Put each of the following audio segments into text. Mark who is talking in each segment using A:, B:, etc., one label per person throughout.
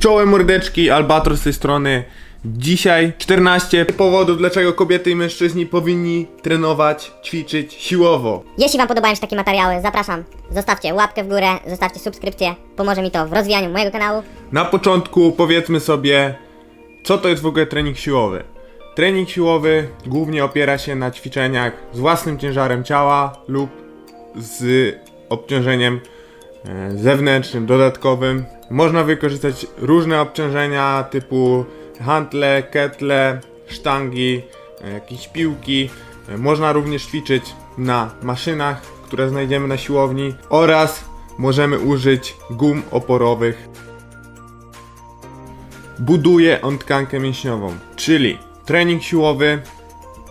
A: Czołem mordeczki, Albatros z tej strony. Dzisiaj 14 powodów, dlaczego kobiety i mężczyźni powinni trenować, ćwiczyć siłowo.
B: Jeśli Wam podobają się takie materiały, zapraszam. Zostawcie łapkę w górę, zostawcie subskrypcję. Pomoże mi to w rozwijaniu mojego kanału.
A: Na początku powiedzmy sobie, co to jest w ogóle trening siłowy. Trening siłowy głównie opiera się na ćwiczeniach z własnym ciężarem ciała lub z obciążeniem e, zewnętrznym, dodatkowym. Można wykorzystać różne obciążenia typu hantle, ketle, sztangi, e, jakieś piłki. E, Można również ćwiczyć na maszynach, które znajdziemy na siłowni oraz możemy użyć gum oporowych buduje on tkankę mięśniową, czyli trening siłowy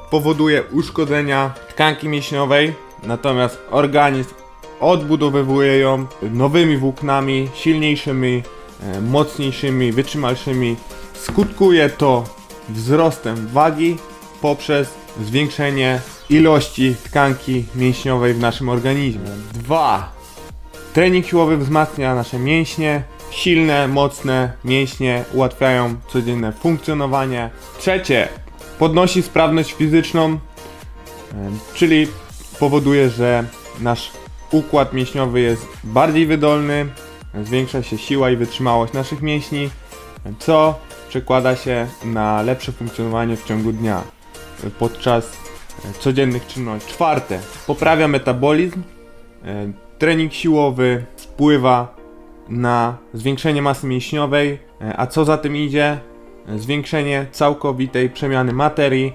A: powoduje uszkodzenia tkanki mięśniowej, natomiast organizm odbudowywuje ją nowymi włóknami, silniejszymi, e, mocniejszymi, wytrzymalszymi. Skutkuje to wzrostem wagi poprzez zwiększenie ilości tkanki mięśniowej w naszym organizmie. 2. Trening siłowy wzmacnia nasze mięśnie. Silne, mocne mięśnie ułatwiają codzienne funkcjonowanie. Trzecie, podnosi sprawność fizyczną, em, czyli powoduje, że nasz układ mięśniowy jest bardziej wydolny, zwiększa się siła i wytrzymałość naszych mięśni, co przekłada się na lepsze funkcjonowanie w ciągu dnia podczas e, codziennych czynności. Czwarte, poprawia metabolizm. E, Trening siłowy wpływa na zwiększenie masy mięśniowej, e, a co za tym idzie, zwiększenie całkowitej przemiany materii,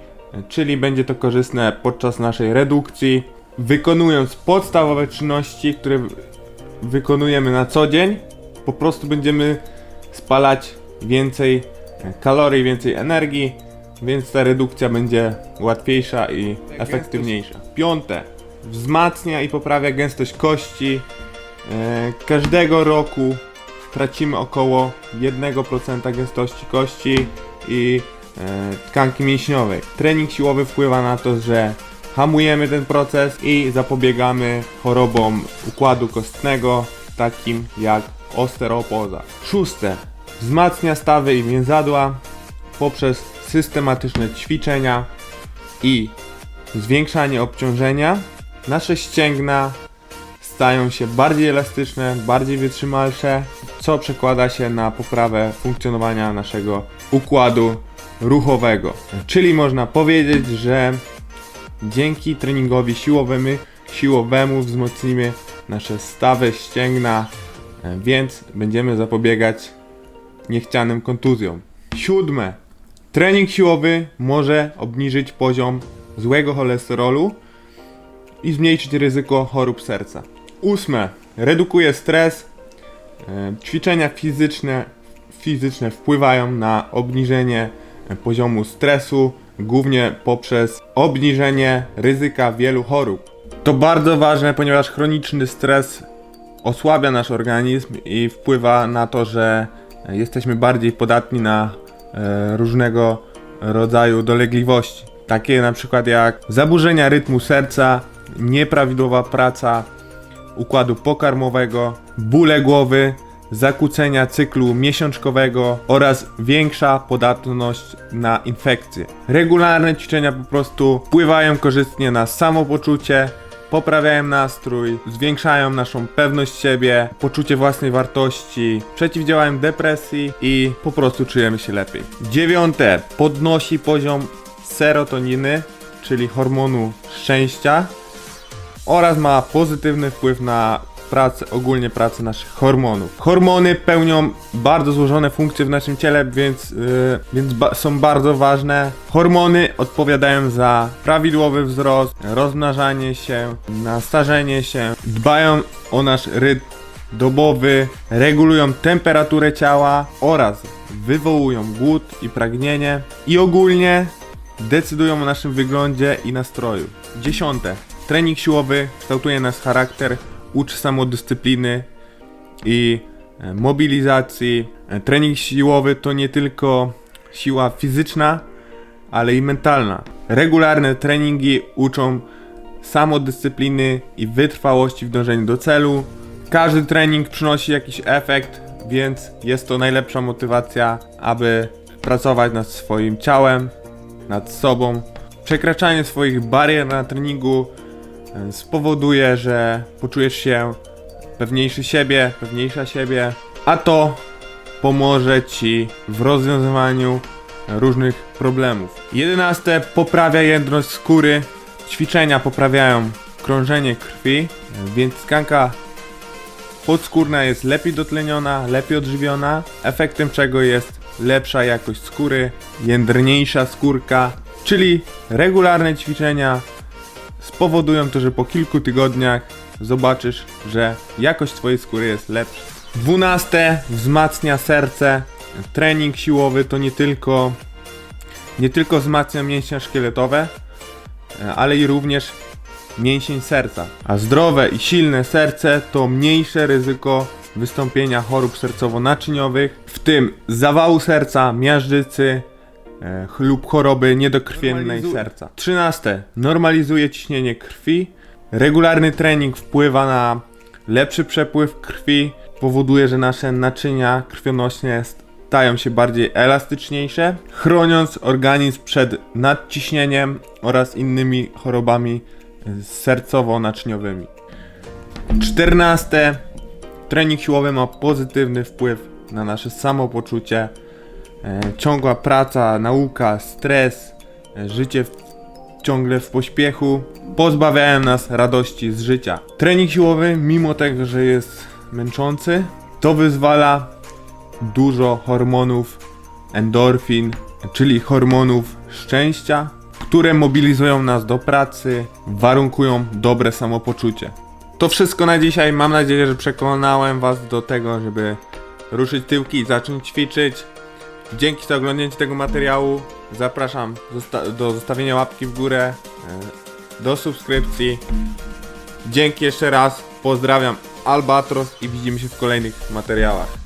A: czyli będzie to korzystne podczas naszej redukcji. Wykonując podstawowe czynności, które wykonujemy na co dzień, po prostu będziemy spalać więcej e, kalorii, więcej energii, więc ta redukcja będzie łatwiejsza i efektywniejsza. Piąte, wzmacnia i poprawia gęstość kości. E, każdego roku tracimy około 1% gęstości kości i e, tkanki mięśniowej. Trening siłowy wpływa na to, że hamujemy ten proces i zapobiegamy chorobom układu kostnego, takim jak osteoporoza. Szóste, wzmacnia stawy i więzadła poprzez systematyczne ćwiczenia i zwiększanie obciążenia. Nasze ścięgna stają się bardziej elastyczne, bardziej wytrzymalsze, co przekłada się na poprawę funkcjonowania naszego układu ruchowego. Czyli można powiedzieć, że dzięki treningowi siłowemu, siłowemu wzmocnimy nasze stawy, ścięgna, e, więc będziemy zapobiegać niechcianym kontuzjom. Siódme. Trening siłowy może obniżyć poziom złego cholesterolu i zmniejszyć ryzyko chorób serca. Ósme. Redukuje stres. E, Ćwiczenia fizyczne, fizyczne wpływają na obniżenie poziomu stresu, głównie poprzez obniżenie ryzyka wielu chorób. To bardzo ważne, ponieważ chroniczny stres osłabia nasz organizm i wpływa na to, że jesteśmy bardziej podatni na e, różnego rodzaju dolegliwości. Takie na przykład jak zaburzenia rytmu serca, nieprawidłowa praca układu pokarmowego, bóle głowy, zakłócenia cyklu miesiączkowego oraz większa podatność na infekcje. Regularne ćwiczenia po prostu wpływają korzystnie na samopoczucie, poprawiają nastrój, zwiększają naszą pewność siebie, poczucie własnej wartości, przeciwdziałają depresji i po prostu czujemy się lepiej. Dziewiąte, podnosi poziom serotoniny, czyli hormonu szczęścia oraz ma pozytywny wpływ na pracę, ogólnie pracę naszych hormonów. Hormony pełnią bardzo złożone funkcje w naszym ciele, więc, yy, więc ba- są bardzo ważne. Hormony odpowiadają za prawidłowy wzrost, rozmnażanie się, na starzenie się, dbają o nasz rytm dobowy, regulują temperaturę ciała oraz wywołują głód i pragnienie i ogólnie decydują o naszym wyglądzie i nastroju. Dziesiąte. Trening siłowy kształtuje nasz charakter, uczy samodyscypliny i e, mobilizacji. E, Trening siłowy to nie tylko siła fizyczna, ale i mentalna. Regularne treningi uczą samodyscypliny i wytrwałości w dążeniu do celu. Każdy trening przynosi jakiś efekt więc jest to najlepsza motywacja, aby pracować nad swoim ciałem, nad sobą. Przekraczanie swoich barier na treningu spowoduje, że poczujesz się pewniejszy siebie, pewniejsza siebie, a to pomoże ci w rozwiązywaniu różnych problemów. 11. Poprawia jędrność skóry. Ćwiczenia poprawiają krążenie krwi, więc tkanka podskórna jest lepiej dotleniona, lepiej odżywiona, efektem czego jest lepsza jakość skóry, jędrniejsza skórka, czyli regularne ćwiczenia spowodują to, że po kilku tygodniach zobaczysz, że jakość twojej skóry jest lepsza. 12. Wzmacnia serce. Trening siłowy to nie tylko nie tylko wzmacnia mięśnie szkieletowe, ale i również mięsień serca. A zdrowe i silne serce to mniejsze ryzyko wystąpienia chorób sercowo-naczyniowych, w tym zawału serca, miażdżycy lub choroby niedokrwiennej serca. 13. Normalizuje ciśnienie krwi. Regularny trening wpływa na lepszy przepływ krwi, powoduje, że nasze naczynia krwionośne stają się bardziej elastyczniejsze, chroniąc organizm przed nadciśnieniem oraz innymi chorobami e, sercowo-naczyniowymi. 14. Trening siłowy ma pozytywny wpływ na nasze samopoczucie. E, ciągła praca, nauka, stres, e, życie w, ciągle w pośpiechu pozbawiają nas radości z życia. Trening siłowy, mimo tego, że jest męczący, to wyzwala dużo hormonów endorfin, czyli hormonów szczęścia, które mobilizują nas do pracy, warunkują dobre samopoczucie. To wszystko na dzisiaj. Mam nadzieję, że przekonałem Was do tego, żeby ruszyć tyłki i zacząć ćwiczyć. Dzięki za oglądnięcie tego materiału. Zapraszam do zostawienia łapki w górę, e, do subskrypcji. Dzięki jeszcze raz. Pozdrawiam Albatros i widzimy się w kolejnych materiałach.